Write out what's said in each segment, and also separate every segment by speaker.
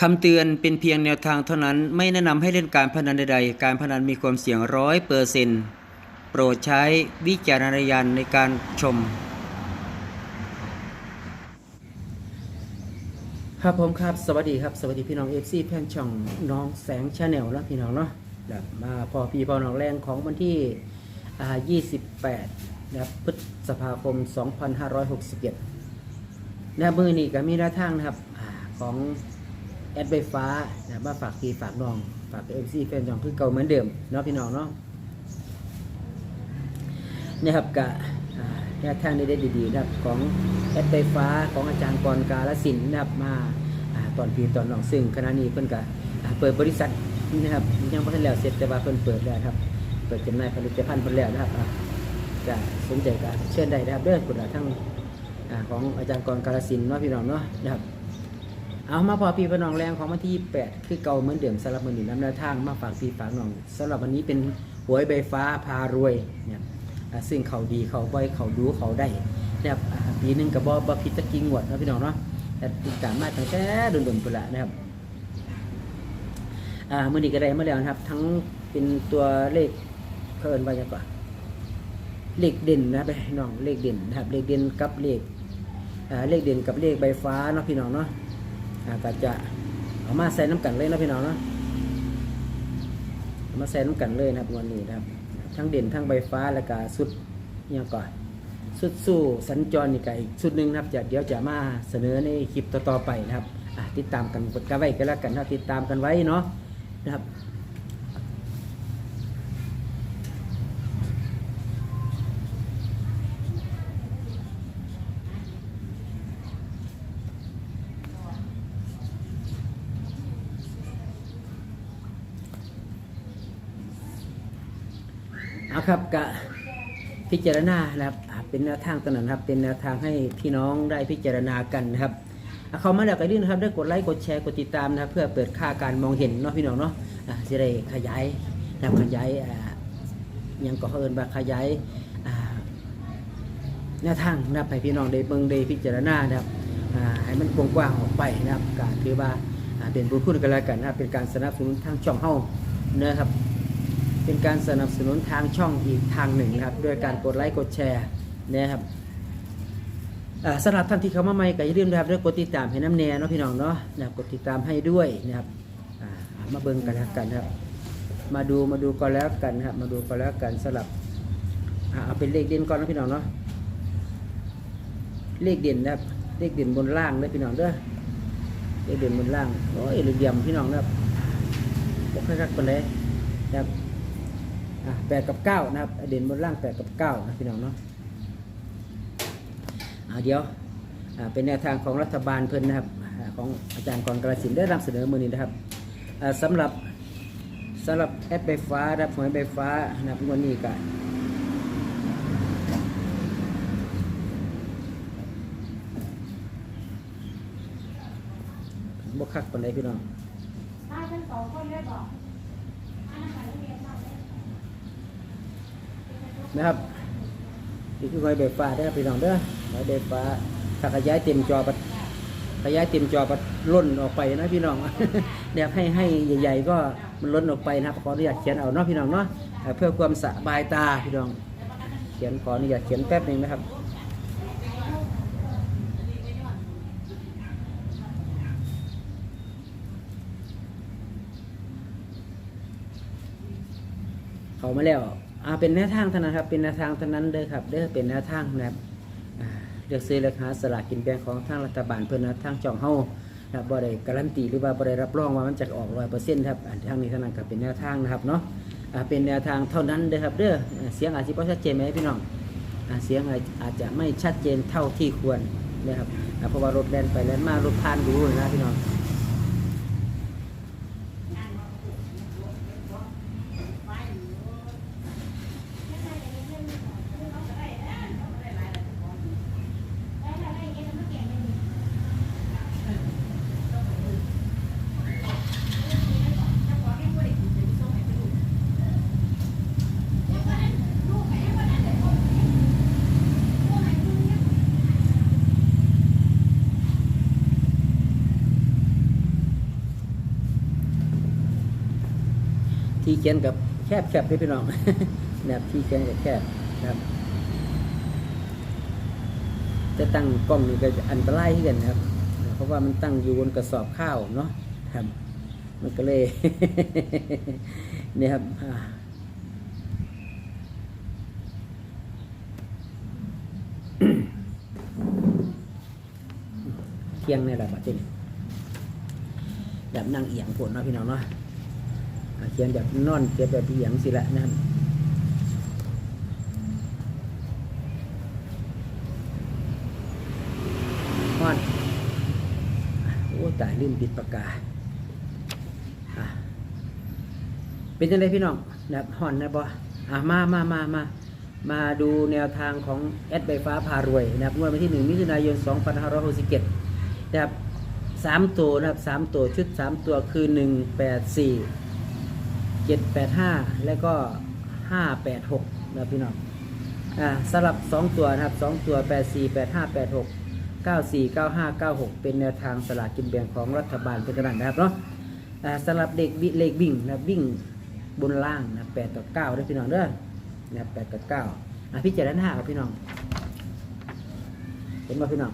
Speaker 1: คำเตือนเป็นเพียงแนวทางเท่านั้น ไม่แนะนำให้เล่นการพนันใดๆ การพนันมีความเสี่ยงร้อยเปอร์เซนต์โปรดใช้วิจารณญาณในการชม ครับผมครับ สวัสดีครับ สวัสดีพี่น้องเอฟซีแพนช่องน้องแสงชาแนลแล้วพี่น้องเนาะแบบมาพอพี่พอน้องแรงของวันที่อ่า28นะครับพฤษภาคม 2561นะมือนี้ก็มีหน้าทางนะครับอาของ แอดไฟฟ้านะมาฝากพี่ฝากน้อง ฝากเอฟซีแฟนช่องคือเก่าเหมือนเดิมเนาะพี่น้องเนาะนะครับกะแนวทางได้ดีๆนะครับของแอดไฟฟ้าของอาจารย์กรกาลสินนะครับมาตอนพีตอนน้องซึ่งขณะนี้เพิ่นก็อ่าเปิดบริษัทนะครับยังไม่ทันแล้วเสร็จแต่ว่าเพิ่นเปิดแล้วครับ เปิดจำหน่ายผลิตภัณฑ์เพิ่นแล้วนะครับอ่าก็สนใจก็เชิญได้นะครับเด้อคุณทั้งของอาจารย์กรกาลสินเนาะพี่น้องเนาะนะครับ เอามาพอพี่พนองแรงของวันที่ 8 คือเก่าเหมือนเดิมสำหรับมือหนึ่งน้ำแนวทางมาฝากพี่ฝากน้องสำหรับวันนี้เป็นหวยใบฟ้าพารวยเนี่ยอ่าซึ่งเขาดีเขาบ่อยเขาดูเขาได้นะครับอ่าปีหนึ่งกับบอบผิดตะกิ้งหวดนะพี่น้องเนาะแต่ติดตามมาตั้งแต่โดนๆไปละนะครับอ่ามือนี้ก็ได้มาแล้วนะครับ ทั้งเป็นตัวเลขเพิ่นว่าจะก่อนเลขเด่นนะครับพี่น้องเลขเด่นนะครับเลขเด่นกับเลขอ่าเลขเด่นกับเลขใบฟ้าเนาะพี่น้องเนาะ ก็จะเอามาใส่น้ำกันเลยนะพี่น้องเนาะเอามาใส่น้ำกันเลยนะครับวันนี้นะครับ ทั้งเด่นทั้งใบฟ้าแล้วก็สุดเนี่ยังก่อนสุดสู้สัญจรนี่ก็อีกชุดหนึ่งนะครับจะเดี๋ยวจะมาเสนอในคลิปต่อๆไปนะครับติดตามกันกดกระไว้กันแล้วกันนะติดตามกันไว้เนาะนะครับ เอาครับกะพิจารณานะครับเป็นแนวทางตอนนั้นครับ เป็นแนวทางให้พี่น้องได้พิจารณากันนะครับเขามาแล้วก็อย่าลืมนะครับได้กดไลค์กดแชร์กดติดตามนะครับ เพื่อเปิดค่าการมองเห็นเนาะพี่น้องเนาะจะได้ขยายนะขยายยังก็เอินว่าขยายแนวทางนะให้พี่น้องได้เบิ่งได้พิจารณานะครับให้มันกว้างๆออกไปนะครับก็ถือว่าเป็นบุญคุณกันแล้วกันนะเป็นการสนับสนุนทางช่องเฮานะครับ เป็นการสนับสนุนทางช่องอีกทางหนึ่งนะครับด้วยการกดไลค์กดแชร์นะครับสำหรับท่านที่เข้ามาใหม่ก็อย่าลืมนะครับด้วยกดติดตามให้น้ำแน่เนาะพี่น้องเนาะนะครับกดติดตามให้ด้วยนะครับมาเบิ่งกันกันครับ มาดูมาดูก่อนแล้วกันนะครับ มาดูก่อนแล้วกันสำหรับเอาเป็นเลขเด่นก่อนนะพี่น้องเนาะเลขเด่นนะครับเลขเด่นบนล่างเลยพี่น้องเด้อเลขเด่นบนล่างโอ้ยเหลี่ยมพี่น้องนะครับบกคักๆคนเลยนะครับ อะแปดกับเก้านะครับเด่นบนล่างแปดกับเก้านะพี่น้องเนาะอ่าเดี๋ยวอ่าเป็นแนวทางของรัฐบาลเพิ่นนะครับอ่าของอาจารย์กรกระสินได้นำเสนอมือนี้นะครับอ่าสำหรับสำหรับแอปใบฟ้ารับหวยใบฟ้านะครับวันนี้ก็บกคักปานใดพี่น้อง
Speaker 2: ป้าทั้งสองคนได้บอกอันนั้นค่ะเรียนมาเลย
Speaker 1: นะครับนี่คือหอยใบฟ้าได้ครับพี่น้องเด้อหอยใบฟ้าถ้าขยายเต็มจอปัดขยายเต็มจอปัดล่นออกไปนะพี่น้องเนี่ยให้ให้ใหญ่ ๆ ก็มันล้นออกไปนะครับขออนุญาตเขียนเอาเนาะพี่น้องเนาะเพื่อความสบายตาพี่น้อง เขียนขออนุญาตเขียนแป๊บหนึ่งนะครับเขามาแล้ว อ่าเป็นแนวทางเท่านั้นครับ เป็นแนวทางเท่านั้นเด้อครับ เด้อเป็นแนวทางนะครับเลือกซื้อราคาสลากกินแบ่งของทางรัฐบาลเพื่อนนะทางจองเฮานะครับบ่ได้การันตีหรือว่าบ่ได้รับรองว่ามันจะออกร้อยเปอร์เซ็นต์ครับอันทางนี้เท่านั้นก็เป็นแนวทางนะครับเนาะอ่าเป็นแนวทางเท่านั้นเด้อครับเด้อเสียงอาจจะบ่ชัดเจนไหมพี่น้องอ่าเสียงอาจอาจจะไม่ชัดเจนเท่าที่ควรนะครับอ่าเพราะว่ารถแล่นไปแล่นมารถผ่านดูนะพี่น้อง
Speaker 2: เขี
Speaker 1: ยนกับแคบแคบด้วยพี่น้องนะครับที่เขียนกับแคบนะครับ จะตั้งกล้องนี่ก็จะอันตรายที่กันนะครับ เพราะว่ามันตั้งอยู่บนกระสอบข้าวเนาะครับ มันก็เลยเนี่ยครับเที่ยงในระดับจริงแบบนั่งเอียงผลเนาะพี่น้องเนาะ เขียนแบบนอนเขียนแบบเอียงสิละนะครับฮอนโอ้ตายลืมปิดปากกาเป็นยังไงพี่น้องนะครับฮอนนะบออะมามามามามาดูแนวทางของแอดใบฟ้าพารวยนะครับงวดวันที่หนึ่งมิถุนายน 2567นะครับสามตัวนะครับสามตัวชุดสามตัวคือหนึ่งแปดสี่ เจ็ดแปดห้าแล้วก็ห้าแปดหกนะพี่น้องอ่าสลับ2ตัวนะครับ2ตัว8 4 8 5 8 6 9 4 9 5 9 6เก้าสี่เก้าห้าเก้าหกเป็นแนวทางสลากกินแบ่งของรัฐบาลเป็นกระดานนะครับเนาะอ่าสลับเด็กวิเลขวิ่งนะบวิ่งบนล่างนะ8กับ9ด้วยพี่น้องเด้อนะครับ8กับ9อะพิจารณาครับพี่น้อง เห็นไหมพี่น้อง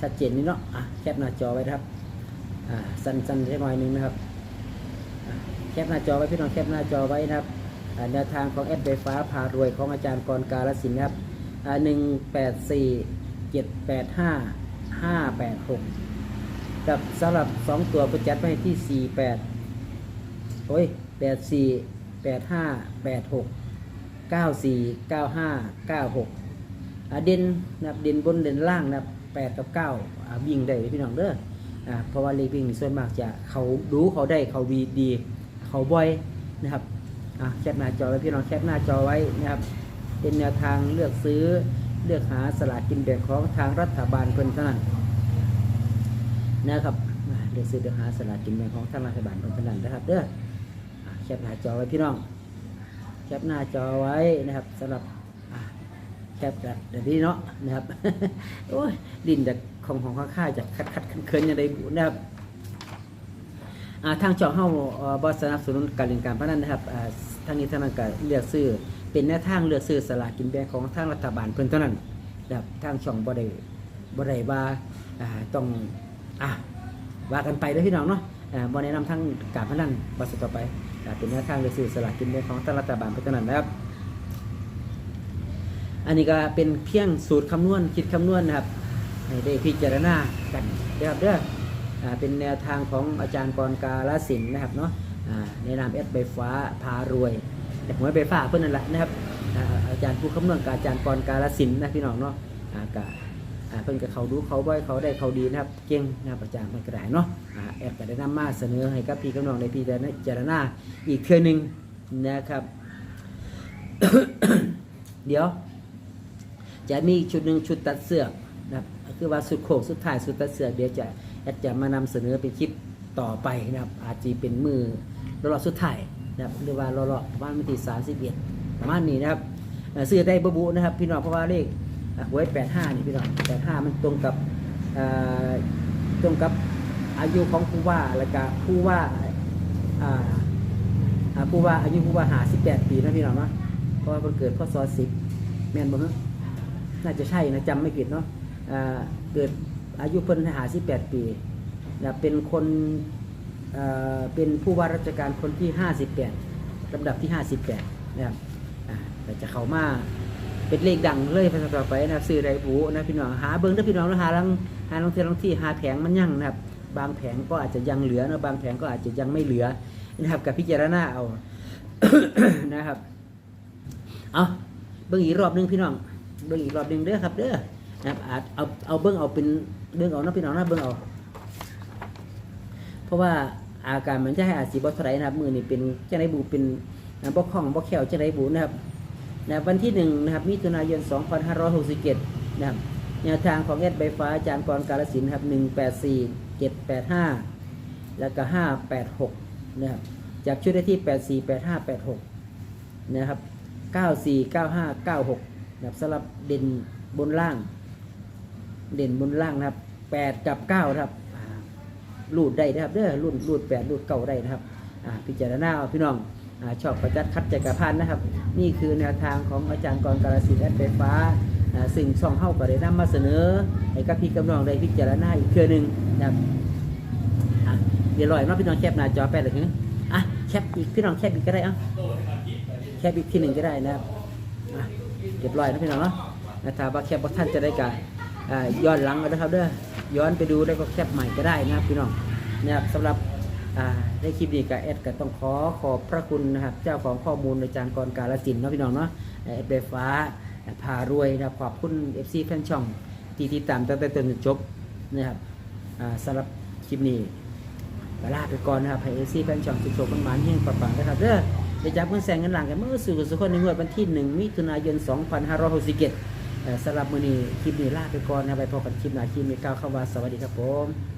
Speaker 1: ชัดเจนนี่เนาะอะแคปหน้าจอไว้ครับอ่าสั้นๆแค่หน่อยนึงนะครับ แคปหน้าจอไว้พี่น้องแคปหน้าจอไว้นะครับแนวทางของแอดไฟฟ้าพารวยของอาจารย์กรกาลสินธุ์ครับหนึ่งแปดสี่เจ็ดแปดห้าห้าแปดหกกับสำหรับสองตัวประจัดไปที่สี่แปดโอ้ยแปดสี่แปดห้าแปดหกเก้าสี่เก้าห้าเก้าหกเด่นนะครับเด่นบนเด่นล่างนะครับแปดกับเก้าวิ่งได้พี่น้องเด้อเพราะว่าเลขวิ่งส่วนมากจะเขาดูเขาได้เขาวีดี เขาบ่อยนะครับอะแคปหน้าจอไว้พี่น้องแคปหน้าจอไว้นะครับ เป็นแนวทางเลือกซื้อเลือกหาสลากกินแบ่งของทางรัฐบาลเพิ่นเท่านั้นนะครับเลือกซื้อเลือกหาสลากกินแบ่งของทางรัฐบาลเพิ่นเท่านั้นนะครับเด้ออแคปหน้าจอไว้พี่น้องแคปหน้าจอไว้นะครับสำหรับแคปแบบเดี๋ยวนี้เนาะนะครับโอ้ยดินจากของของข้างค่ายจากคัดคัดเคินๆยังไงบุนะครับ ทางเจาะเฮาเอ่อบสนับสนุนการเล่นการพนันนะครับทางนี้ทางนั้นก็เลือกซื้อเป็นแนวทางเลือกซื้อสลากกินแบ่งของทางรัฐบาลเพิ่นเท่านั้นนะครับทางช่องบ่ได้บ่ได้ว่าอ่าต้องอะว่ากันไปเด้อพี่น้องเนาะบ่แนะนำทางการพนันบ่สต่อไปเป็นแนวทางเลือกซื้อสลากกินแบ่งของทางรัฐบาลเพิ่นเท่านั้นนะครับอันนี้ก็เป็นเพียงสูตรคำนวณคิดคำนวณนะครับให้ได้พิจารณากันนะครับเด้อ เป็นแนวทางของอาจารย์กรกาลสินนะครับเนาะอ่าในนามเอสใบฟ้าพารวยแต่หวยใบฟ้าเพื่อนนั่นแหละนะครับอาจารย์ผู้คำนวณกับอาจารย์กรกาลสินนะพี่น้องเนาะอ่ากาเพิ่นกับเขาดูเขาบ่อยเขาได้เขาดีนะครับ เก่งนะครับอาจารย์มันก็ไดเนาะแอดก็ได้นำมาเสนอให้กับพี่กับน้องในพี่แต่นเจรณาอีกเทือหนึงนะครับ เดี๋ยว จะมีชุดหนึ่งชุดตัดเสื้อกนะครับคือว่าสุดโขกสุดท้ายสุดตัดเสื้อกเดี๋ยวจะ แอดจะมานำเสนอเป็นคลิปต่อไปนะครับ อาจจะเป็นมือรอๆสุดท้ายนะครับหรือว่ารอๆประมาณวันที่สามสิบเอ็ดประมาณนี้นะครับเอ่อซื้อได้บบุนะครับ พี่น้องเพราะว่าเลขอะหวยแปดห้านี่พี่น้องแปดห้ามันตรงกับเอ่อตรงกับอายุของผู้ว่าแล้วก็ผู้ว่าอ่าอ่าผู้ว่าอายุผู้ว่าหาสิบแปดปีนะพี่น้องเนาะเพราะว่ามันเกิดพศสิบแม่นบ่ฮะ น่าจะใช่นะจำไม่ผิดเนาะอ่าเกิด อายุเพิ่นหาสิบแปดปีนะเป็นคนเอ่อเป็นผู้ว่าราชการคนที่ห้าสิบแปดลำดับที่ห้าสิบแปดนะครับอาแต่จะเข้ามาเป็นเลขดังเลยภาษาต่อไปนะครับซื้อไรบูนะพี่น้องหาเบิ้งถ้าพี่น้องแล้วหาลังหาลองเทียลงที่หาแผงมันยั่งนะครับ บางแผงก็อาจจะยังเหลือนะบางแผงก็อาจจะยังไม่เหลือนะครับกับพิจารณาเอานะครับเอาเบิ้งอีกรอบหนึงพี่น้องเบิ้งอีกรอบหนึงเด้อครับเด้อ นะครับอาจเอาเอาเบิ้องเอาเป็นเบิ้งเอานะพี่น้องนะเบิ้องเอา เพราะว่าอาการมันจะให้อาจสีบอสไลนะครับ มือนี่เป็นเจ้าไหนบูเป็นอ่าบ่คล่องบ่แขวเจ้าไหนบูนะครับนะวันที่หนึ่งนะครับมิถุนายน 2567นะครับแนวทางของแอดใบฟ้าอาจารย์กรกาลสินครับ 184 785 แล้วก็ 586นะครับจากชุดได้ที่ 84 85 86นะครับ94 95 96นะครับสำหรับเด่นบนล่าง เด่นบนล่างนะครับ8กับ9นะครับรูดได้นะครับเด้อรูดรูด8รูดเก้าได้นะครับอ่าพิจารณาพี่น้องอชอบประจัดคัดใจกรพันนะครับ นี่คือแนวทางของอาจารย์กรกาลสิทธิ์แอดไฟฟ้าอ่าซึ่งช่องเฮ้าก็ได้นำมาเสนอให้กับพี่กับน้องได้พิจารณาอีกเครือหนึ่งนะครับเดี๋ยวลอยมาพี่น้องแคปหน้าจอแป๊บเลยฮึอะแคปอีกพี่น้องแคปอีกก็ได้อะแคปอีกทีหนึ่งก็ได้นะครับเรียบร้อยนะพี่น้องเนาะนะครับว่าแคปว่าท่านจะได้การ ย้อนหลังกันะครับเด้อย้อนไปดูแล้วก็แคปใหม่ก็ได้นะครับพี่น้องนะครับสำหรับอ่าในคลิปนี้กับแอดก็ต้องขอขอบพระคุณนะครับเจ้าของข้อมูลอาจารย์กรกาลสินนะพี่น้องเนาะแอดเบฟ้าพารวยนะครับขอบคุณ FC แฟนช่องที่ติดตามตั้งแต่ต้นจนจบนะครับสำหรับคลิปนี้ก็ลาไปก่อนนะครับให้ FC แฟนช่องติดโชคมันๆเฮงปังๆนะครับเด้อเดี๋ยวจับเงินแสนเงินหลังกันเมื่อสู่สุขคนในงวดวันที่ 1 มิถุนายน 2567เอ่อ สำหรับมือนี้คลิปนี้ลาไปก่อนนะไปพบกันคลิปหน้าคลิปนี้ก้าวเข้ามาสวัสดีครับผม